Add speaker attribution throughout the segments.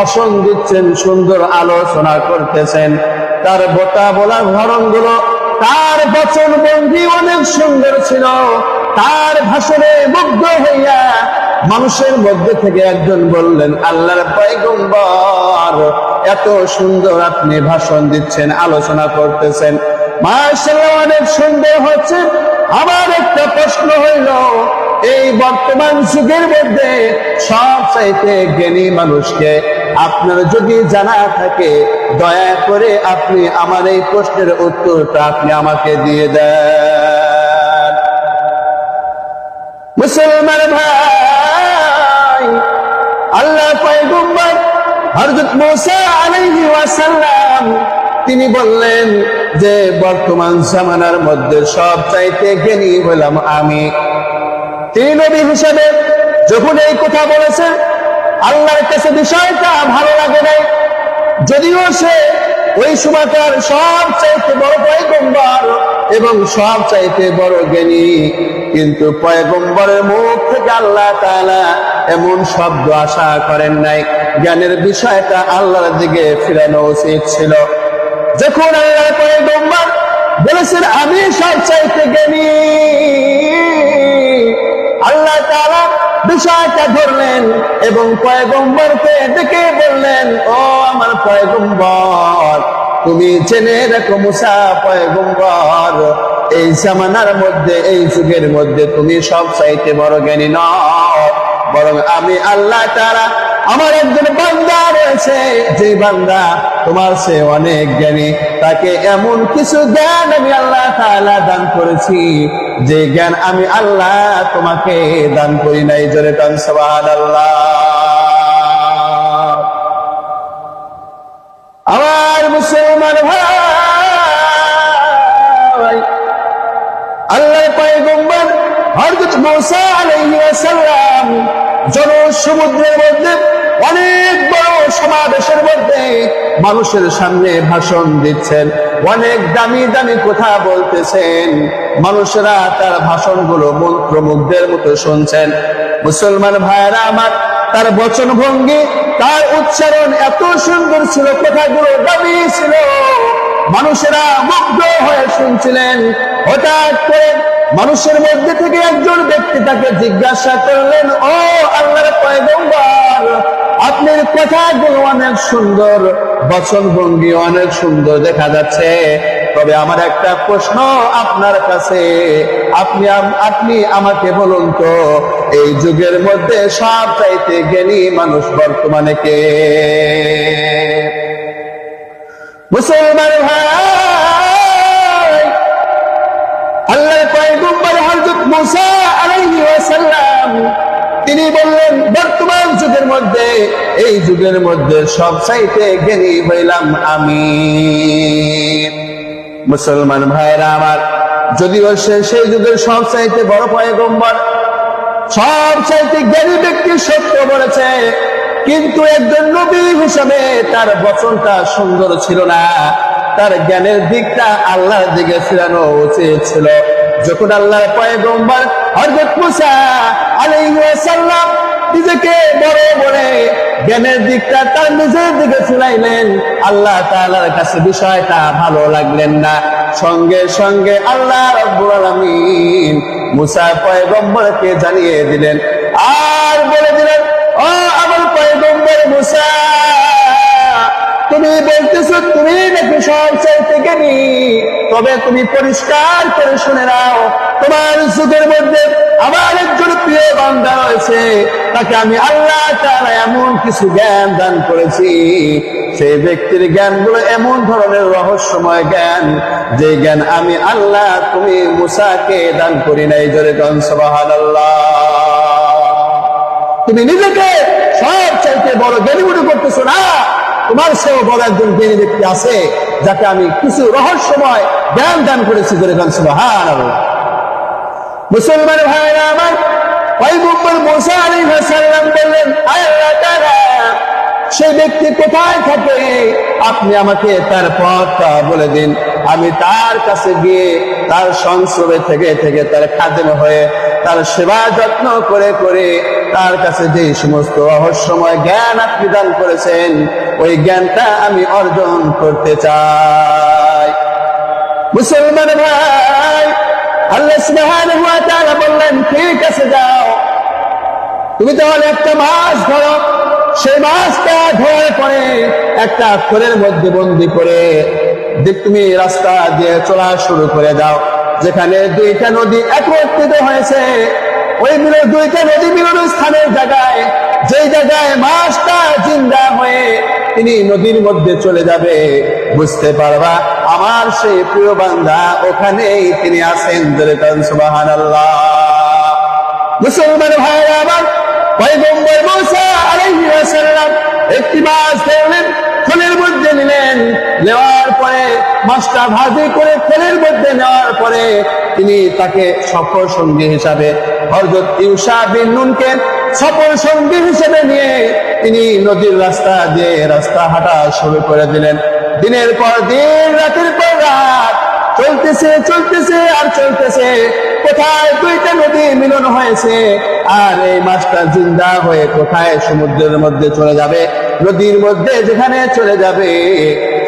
Speaker 1: ভাষণ দিচ্ছেন, সুন্দর আলোচনা করতেছেন। তার বোতা বলার ধরনগুলো, তার বচন বন্দি অনেক সুন্দর ছিল। তার ভাষণে মুগ্ধ হইয়া মানুষের মধ্যে থেকে একজন বললেন, আল্লাহর পয়গম্বর, এত সুন্দর আপনি ভাষণ দিচ্ছেন, আলোচনা করতেছেন। মাশাআল্লাহ, অনেক সুন্দর হচ্ছে। আমার একটা প্রশ্ন হইল এই বর্তমান যুগের মধ্যে সব চাইতে জ্ঞানী মানুষকে আপনার যদি জানা থাকে, দয়া করে আপনি আমার এই প্রশ্নের উত্তরটা আপনি আমাকে দিয়ে দেন। মুসলমান ভাই আল্লাহ পয়গম্বর হযরত মুসা আলাইহি ওয়াসাল্লাম, তিনি বললেন যে, বর্তমান জামানার মধ্যে সব চাইতে জ্ঞানী হলাম আমি। তিনি নবী হিসেবে যখন এই কথা বলেছে, আল্লাহর কাছে বিষয়টা ভালো লাগে নাই। যদিও সে ওই সময়কার সব চাইতে বড় পয়গম্বর এবং সব চাইতে বড় জ্ঞানী, কিন্তু পয়গম্বরের মুখ থেকে আল্লাহ তাআলা এমন শব্দ আশা করেন নাই। জ্ঞানের বিষয়টা আল্লাহর দিকে ফিরানো উচিত ছিল। যখন আল্লাহ পয়গম্বর বলেছেন, আমি সব চাইতে জ্ঞানী আল্লাহ তারা বিষয়টা ধরলেন এবং পয়গম্বরকে ডেকে বললেন, ও আমার পয়গম্বর, তুমি জেনে রাখো মুসা পয়গম্বর, এই জামানার মধ্যে, এই যুগের মধ্যে তুমি সব চাইতে বড় জ্ঞানী নাও। বরং আমি আল্লাহ তারা আমার একজন বান্দা রয়েছে। যে বান্দা তোমার সে অনেক জ্ঞানী, তাকে এমন কিছু জ্ঞান আমি আল্লাহ দান করেছি। যে জ্ঞান আমি আল্লাহ তোমাকে দান করি নাই, জোরে টান কান সুবহানাল্লাহ। আমার মুসলমান ভাই আল্লাহ পয়গম্বর হযরত মুসা আলাইহি ওয়াসাল্লাম জন সমুদ্রের মধ্যে অনেক বড় সমাবেশের মধ্যে মানুষের সামনে ভাষণ দিচ্ছেন। অনেক দামি দামি কথা বলতেছেন। মানুষেরা তার ভাষণগুলো মন্ত্রমুগ্ধের মতো শুনছেন। মুসলমান ভাইয়েরা আমার, তার বচন ভঙ্গি তার উচ্চারণ এত সুন্দর ছিল, কথাগুলো দামি ছিল। মানুষেরা মুগ্ধ হয়ে শুনছিলেন। হঠাৎ করে মানুষের মধ্যে থেকে একজন ব্যক্তি তাকে জিজ্ঞাসা করলেন, ও আল্লাহর পয়গম্বর আপনার কথাগুলো অনেক সুন্দর বচন ভঙ্গি অনেক সুন্দর দেখা যাচ্ছে। তবে আমার একটা প্রশ্ন আপনার কাছে, আপনি আপনি আমাকে বলুন তো, এই যুগের মধ্যে সব চাইতে জ্ঞানী মানুষ বর্তমানে কে? মুসলমান ভাই আল্লাহ পয়গম্বর হযরত মুসা আলাইহি ওয়াসাল্লাম তিনি বললেন, বর্তমান যুগের মধ্যে, এই যুগের মধ্যে সব চাইতে জ্ঞানী হইলাম আমি। মুসলমান ভাইরা আমার, যদিও সে সেই যুগের সব চাইতে বড় পয়গম্বর সব চাইতে জ্ঞানী ব্যক্তি সত্য বলেছে, কিন্তু একজন নবী হিসাবে তার বচনটা সুন্দর ছিল না। তার জ্ঞানের দিকটা আল্লাহর দিকে ফিরানো উচিত ছিল। যখন আল্লাহ পয়গম্বর হজরত মুসা আলাইসাল্লাম নিজেকে বড় বলে জ্ঞানের দিকটা তার নিজের দিকে ফুলাইলেন আল্লাহ তাআলার কাছে বিষয়টা ভালো লাগলেন না। সঙ্গে সঙ্গে আল্লাহ রাব্বুল আলামিন মুসা পয়গম্বরকে জানিয়ে দিলেন, আর বলে তুমি নাকি সব চাইতে জ্ঞানী তবে তুমি পরিষ্কার করে শুনে নাও, তোমার যুগের মধ্যে আমার একজন প্রিয় বান্দা রয়েছে, তাকে আমি আল্লাহ তাআলা এমন কিছু জ্ঞান দান করেছি। সেই ব্যক্তির জ্ঞানগুলো এমন ধরনের রহস্যময় জ্ঞান, যে জ্ঞান আমি আল্লাহ তুমি মুসাকে দান করি নাই, জোরে তুমি নিজেকে সব চাইতে বড় জ্ঞানী মনে করতেছো না। তোমার সেও বড় একজন জ্ঞানী ব্যক্তি আছে, যাকে আমি কিছু রহস্যময় জ্ঞান দান করেছি বলে গান হ্যাঁ মুসলমান ভাইরা আমার ওই মুসা আলী ভাসাল্লাম বললেন, আল্লাহ সেই ব্যক্তি কোথায় থাকে? আপনি আমাকে তার পথটা বলে দিন। আমি তার কাছে গিয়ে তার সংস্রবে থেকে থেকে তার খাদেম হয়ে তার সেবা যত্ন করে করে তার কাছে যে সমস্ত রহস্যময় জ্ঞান আপনি দান করেছেন, ওই জ্ঞানটা আমি অর্জন করতে চাই। মুসলমান ভাই, আল্লাহ বললেন, ঠিক আছে, যাও। তুমি তাহলে একটা মাছ ধরো। সেই মাছটা ধরার পরে একটা খোলের মধ্যে বন্দি করে যে তুমি রাস্তা দিয়ে চলা শুরু করে দাও। যেখানে দুইটা নদী একত্রিত হয়েছে, ওই মিলন দুইটা নদী মিলন স্থানের জায়গায়, যেই জায়গায় মাছটা জিন্দা হয়ে তিনি নদীর মধ্যে চলে যাবে। বুঝতে পারবা? আমার সেই প্রিয় বান্ধা ওখানেই তিনি আছেন মুসলমান ভাইরা আমার পয়গম্বর মুসা একটি মাছ ধরলেন, খোলের মধ্যে নিলেন। নেওয়ার পরে মাছটা ভাজি করে খোলের মধ্যে নেওয়ার পরে তিনি তাকে সফর সঙ্গী হিসাবে হযরত ইউসা বিন নুনকে সফর সঙ্গী হিসেবে নিয়ে তিনি নদীর রাস্তা দিয়ে রাস্তা হাঁটা শুরু করে দিলেন। দিনের পর দিন, রাতের পর রাত, চলতেছে চলতেছে আর চলতেছে। কোথায়? দুইটা নদী মিলন হয়েছে। আর এই মাছটা জিন্দা হয়ে কোথায়? সমুদ্রের মধ্যে চলে যাবে। নদীর মধ্যে যেখানে চলে যাবে,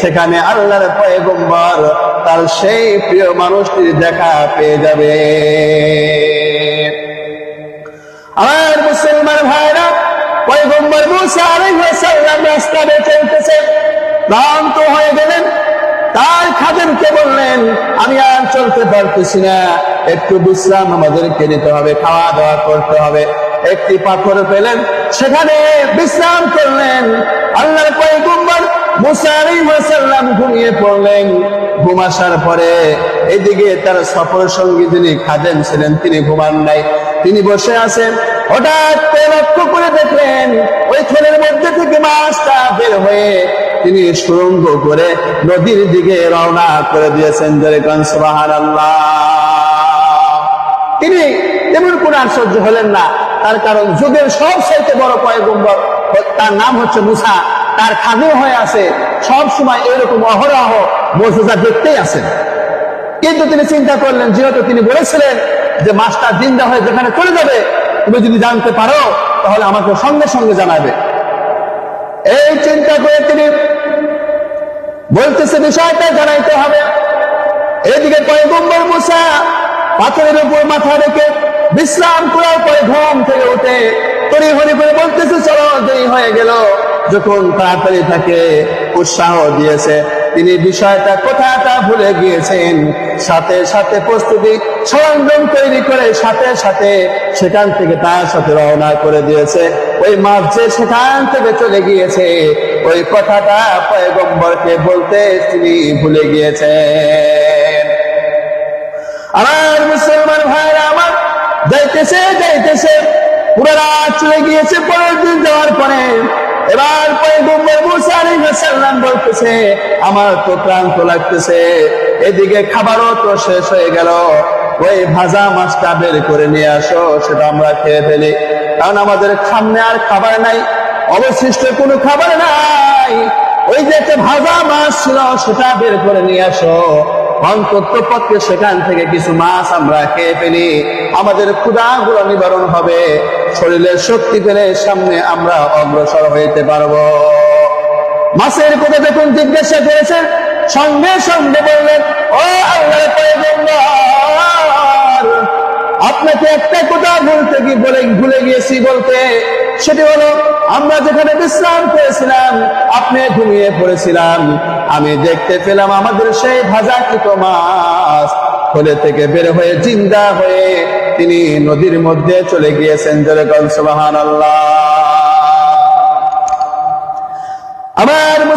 Speaker 1: সেখানে আল্লাহর পয়গম্বর তার সেই প্রিয় মানুষটির দেখা পেয়ে যাবে। আর মুসলমান ভাইরা, পয়গম্বর মুসা আলাইহিস সালাম রাস্তা দিয়ে চলতেছে। ক্লান্ত হয়ে গেলেন। তার খাদেমকে বললেন, আমি আর চলতে পারতেছি না। একটু বিশ্রাম আমাদেরকে নিতে হবে খাওয়া দাওয়া করতে হবে। একটি পাথর পেলেন, সেখানে বিশ্রাম করলেন। আল্লাহর পয়গম্বর মুসা আলাইহিস ঘুমিয়ে পড়লেন। ঘুম আসার পরে এদিকে তার সফর সঙ্গী যিনি খাদেম ছিলেন, তিনি ঘুমান নাই। তিনি বসে আছেন। হঠাৎ লক্ষ্য করে দেখলেন, ওই খোলের মধ্যে থেকে মাছটা বের হয়ে তিনি সুরঙ্গ করে নদীর দিকে রওনা করে দিয়েছেন তিনি তেমন কোন আশ্চর্য হলেন না, তার কারণ যুগের সব চাইতে বড় পয়গম্বর, তার নাম হচ্ছে মুসা, তার খাদু হয়ে আছে সব সময় এরকম অহরহ মজুজা দেখতেই আছেন কিন্তু তিনি চিন্তা করলেন, যেহেতু তিনি বলেছিলেন যে মাছটা জিন্দা হয়ে যেখানে চলে যাবে, তুমি যদি জানতে পারো, তাহলে আমাকে সঙ্গে সঙ্গে জানাবে। এই চিন্তা করে তিনি বলতেছে বিষয়টা জানাইতে হবে। এদিকে পয়গম্বর মুসা পাথরের উপর মাথা রেখে বিশ্রাম করার পরে ঘুম থেকে উঠে তরি হরি করে বলতেছে, চলো, দেরি হয়ে গেল। যখন তাড়াতাড়ি তাকে উৎসাহ দিয়েছে, তিনি বিষয়টা কথাটা ভুলে গিয়েছেন। সাথে সাথে প্রস্তুতি সরঞ্জাম তৈরি করে সাথে সাথে সেখান থেকে তার সাথে রওনা করে দিয়েছে। ওই মাছ যে সেখান থেকে চলে গিয়েছে। ওই কথাটা পয়গম্বরকে বলতে তিনি ভুলে গিয়েছেন। আমার মুসলমান ভাইরা, আমার যাইতেছে যাইতেছে। পুরো রাত চলে গিয়েছে, পরের দিন যাওয়ার পরে। এবার পয়গম্বর মুসা আলাইহিস বলতেছে, আমার তো ক্লান্ত লাগতেছে। এদিকে খাবারও তো শেষ হয়ে গেল। ওই ভাজা মাছটা বের করে নিয়ে আসো, সেটা আমরা খেয়ে ফেলি। কারণ আমাদের সামনে আর খাবার নাই, অবশিষ্ট কোনো খাবার নাই। ওই যে একটা ভাজা মাছ ছিল, সেটা বের করে নিয়ে আসো। অন্তত সেখান থেকে কিছু মাছ আমরা খেয়ে ফেলি। আমাদের ক্ষুধা গুলো নিবারণ হবে, শরীরের শক্তি পেলে সামনে আমরা অগ্রসর হইতে পারব। মাছের কথা দেখুন জিজ্ঞাসা করেছেন সঙ্গে সঙ্গে বললেন আপনাকে একটা কথা বলতে কি বলে, ভুলে গিয়েছি বলতে। সেটি হলো, আমরা যেখানে বিশ্রাম করেছিলাম, আপনি ঘুমিয়ে পড়েছিলাম। আমি দেখতে পেলাম আমাদের সেই ভাজাকৃত মাছ খোলে থেকে বের হয়ে জিন্দা হয়ে তিনি নদীর মধ্যে চলে গিয়েছেন। সুবাহান আমার মুসলমান আমার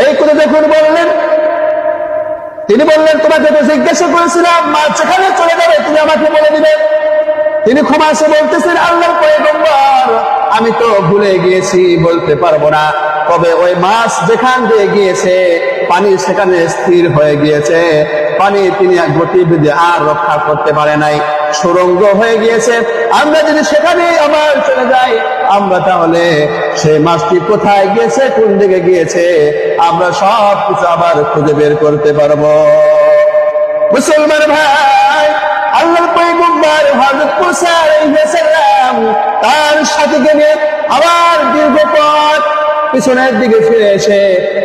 Speaker 1: এই করে দেখুন বললেন, তিনি বললেন, তোমাকে তো জিজ্ঞাসা করেছিলাম, মা যেখানে চলে যাবে, তুমি আমাকে বলে দিবে। তিনি ক্ষমাসে বলতেছেন আল্লাহ পয়গম্বর, আমি তো ভুলে গিয়েছি, বলতে পারব না। তবে ওই মাছ যেখান দিয়ে গিয়েছে, পানি সেখানে স্থির হয়ে গিয়েছে। পানি তিনি গতিবিধি আর রক্ষা করতে পারে নাই। সুরঙ্গ হয়ে গিয়েছে। আমরা যদি সেখানে আবার চলে যাই, আমরা তাহলে সেই মাছটি কোথায় গিয়েছে, কোন দিকে গিয়েছে, আমরা সব কিছু আবার খুঁজে বের করতে পারব। মুসলমান ভাই, আল্লাহর পয়গম্বর হযরত মুসা আলাইহিস তার সাথীকে নিয়ে আবার দীর্ঘ পথ পিছনের দিকে ফিরে এসে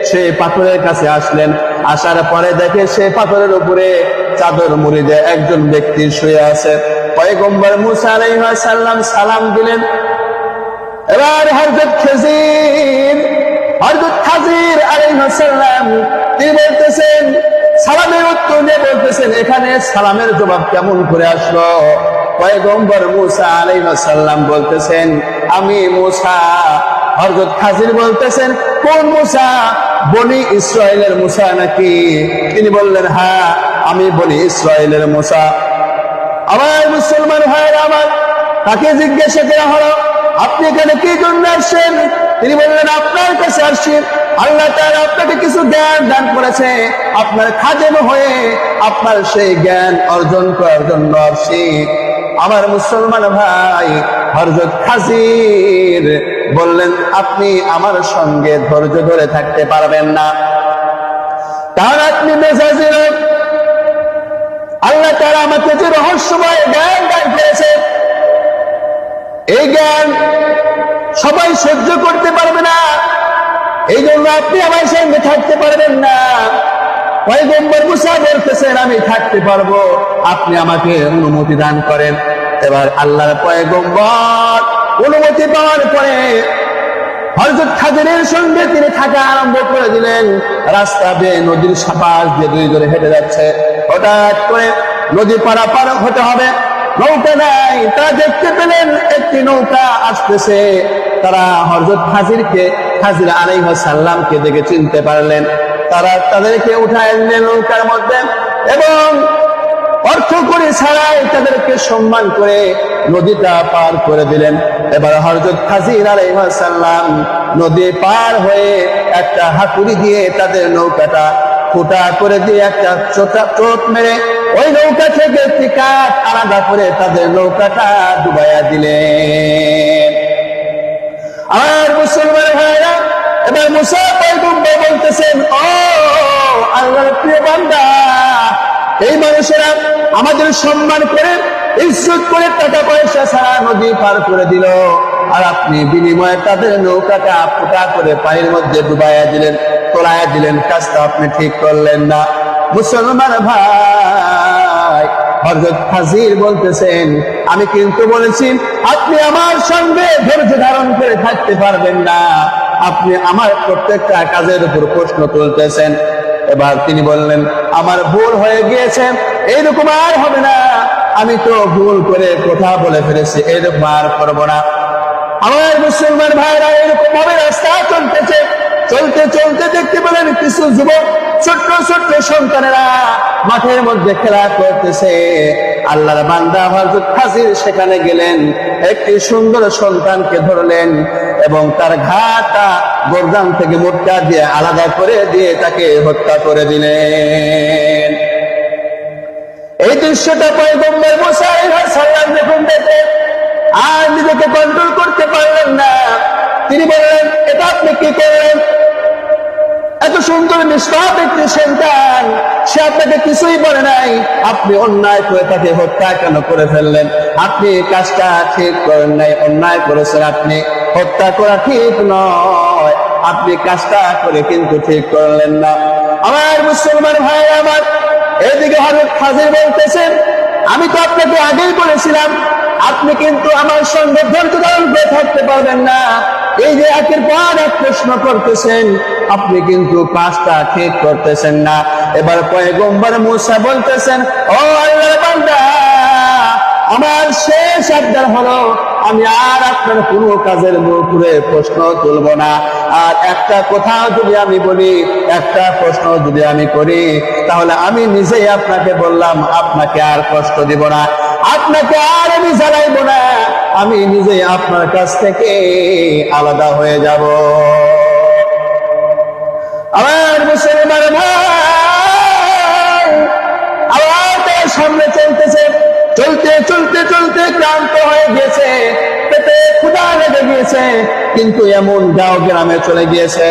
Speaker 1: সে পাথরের কাছে আসলেন। আসার পরে দেখে সে পাথরের উপরে চাদর মুড়ি দিয়ে একজন ব্যক্তি শুয়ে আছে। পয়গম্বর মুসা আলাইহিস সালাম দিলেন, এবার হযরত খাজির হযরত খাজির আলাইহিস সালাম তিনি বলতেছেন? সালামের উত্তর দিয়ে বলতেছেন, এখানে সালামের জবাব কেমন করে আসলো? পয়গম্বর মুসা আলাইহিস সালাম বলতেছেন, আমি মুসা হযরত খাজির বলতেছেন, কোন মুসা? বনি ইসরায়েলের মুসা নাকি? তিনি বললেন হ্যাঁ আমি বনি ইসরায়েলের মুসা। আমার মুসলমান ভাইয়ের আমার, তাকে জিজ্ঞাসা করা হলো, আপনি এখানে কি জন্য আসছেন? তিনি বললেন, আপনার কাছে আসছি। আল্লাহ তাআলা আপনাকে কিছু জ্ঞান দান করেছে। আপনার খাদেম হয়ে আপনার সেই জ্ঞান অর্জন করার জন্য আসছি। আমার মুসলমান ভাই হরজত খাজির বললেন, আপনি আমার সঙ্গে ধৈর্য ধরে থাকতে পারবেন না। তার আপনি মেজাজের আল্লাহ তারা আমাকে যে রহস্যময় জ্ঞান দান করেছে, এই জ্ঞান সবাই সহ্য করতে পারবে না। এই জন্য আপনি আমার সঙ্গে থাকতে পারবেন না। পয়গম্বর মুসা বলতেছেন আমি থাকতে পারব। আপনি আমাকে অনুমতি দান করেন। এবার আল্লাহর পয়গম্বর অনুমতি পাওয়ার পরে হরজত খাদিরের সঙ্গে তিনি থাকা আরম্ভ করে দিলেন। রাস্তা বেয়ে নদীর সাপাশ দিয়ে দুই জনে হেঁটে যাচ্ছে। হঠাৎ করে নদী পারাপার হতে হবে। নৌকা নাই, তারা দেখতে পেলেন একটি নৌকা আসতেছে। তারা হযরত হাজিরকে, হাজির আলাইহিস সাল্লামকে দেখে চিনতে পারলেন। তারা তাদেরকে উঠায় নিলেন নৌকার মধ্যে এবং অর্থ করে ছাড়াই তাদেরকে সম্মান করে নদীটা পার করে দিলেন। এবার হরজত খাজির আলাইহাল্লাম নদী পার হয়ে একটা হাতুড়ি দিয়ে তাদের নৌকাটা ফুটা করে দিয়ে একটা চোট মেরে ওই নৌকা থেকে একটি আলাদা করে তাদের নৌকাটা ডুবাইয়া দিলেন। আর মুসলমান ভাইরা, এবার মুসা পয়গম্বর বলতেছেন, ও আল্লাহর প্রিয় বান্দা, এই মানুষেরা আমাদের সম্মান করে, ইজ্জত করে টাকা পয়সা সারা নদী পার করে দিল। আর আপনি বিনিময়ে তাদের নৌকাটা ফুটা করে পানির মধ্যে ডুবাইয়া দিলেন, তোলাইয়া দিলেন, কাজটা আপনি ঠিক করলেন না। মুসলমান ভাই। হজরত হাজির বলতেছেন, আমি কিন্তু বলেছি, আপনি আমার সঙ্গে ধৈর্য ধারণ করে থাকতে পারবেন না। আপনি আমার প্রত্যেকটা কাজের উপর প্রশ্ন তুলতেছেন। এবার তিনি বললেন, আমার ভুল হয়ে গিয়েছে, এইরকম আর হবে না। আমি তো ভুল করে কথা বলে ফেলেছি এরকম আর করব না। আমার মুসলমান ভাইরা এরকম ভাবে রাস্তা চলতেছে, চলতে চলতে কিছু যুবক, ছোট্ট ছোট্ট সন্তানেরা মাঠের মধ্যে খেলা করতেছে। আল্লাহর বান্দা হযরত হাজির সেখানে গেলেন, একটি সুন্দর সন্তানকে ধরলেন এবং তার ঘাটা গর্দান থেকে মোটকা দিয়ে আলাদা করে দিয়ে তাকে হত্যা করে দিলেন। এই দৃশ্যটা পয়গম্বর মুসা আলাইহিস সালাম যখন দেখলেন আর নিজেকে কন্ট্রোল করতে পারলেন না। তিনি বললেন সুন্দর নিষ্পাপ একটি সন্তান। সে আপনাকে কিছুই বলে নাই। আপনি অন্যায় করে তাকে হত্যা কেন করে ফেললেন? আপনি কাজটা ঠিক করেন নাই, অন্যায় করেছেন আপনি। হত্যা করা ঠিক নয়। আপনি কাজটা করে কিন্তু ঠিক করলেন না। আমার মুসলমান ভাই আমার, এদিকে হজরত খাজির বলতেছেন, আমি তো আপনাকে আগেই বলেছিলাম, আপনি কিন্তু আমার সঙ্গে ধৈর্য ধারণ করে থাকতে পারবেন না। এই যে একের পর এক প্রশ্ন করতেছেন, আপনি কিন্তু কাজটা ঠিক করতেছেন না। এবার পয়গম্বর মুসা বলতেছেন, ও আমার শেষ আবদার হলো আমি আর আপনার কোনো কাজের উপরে প্রশ্ন তুলব না। আর একটা কথা যদি আমি বলি, একটা প্রশ্ন যদি আমি করি, তাহলে আমি নিজেই আপনাকে বললাম, আপনাকে আর কষ্ট দিব না। আপনাকে আর আমি জ্বালাইব না। আমি নিজেই আপনার কাছ থেকে আলাদা হয়ে যাব। আমার মুসলমান ভাই আবার তার সামনে চলতেছে, চলতে চলতে চলতে ক্লান্ত হয়ে গেছে পেটে ক্ষুধা লেগে গিয়েছে, কিন্তু এমন গাঁও গ্রামে চলে গিয়েছে।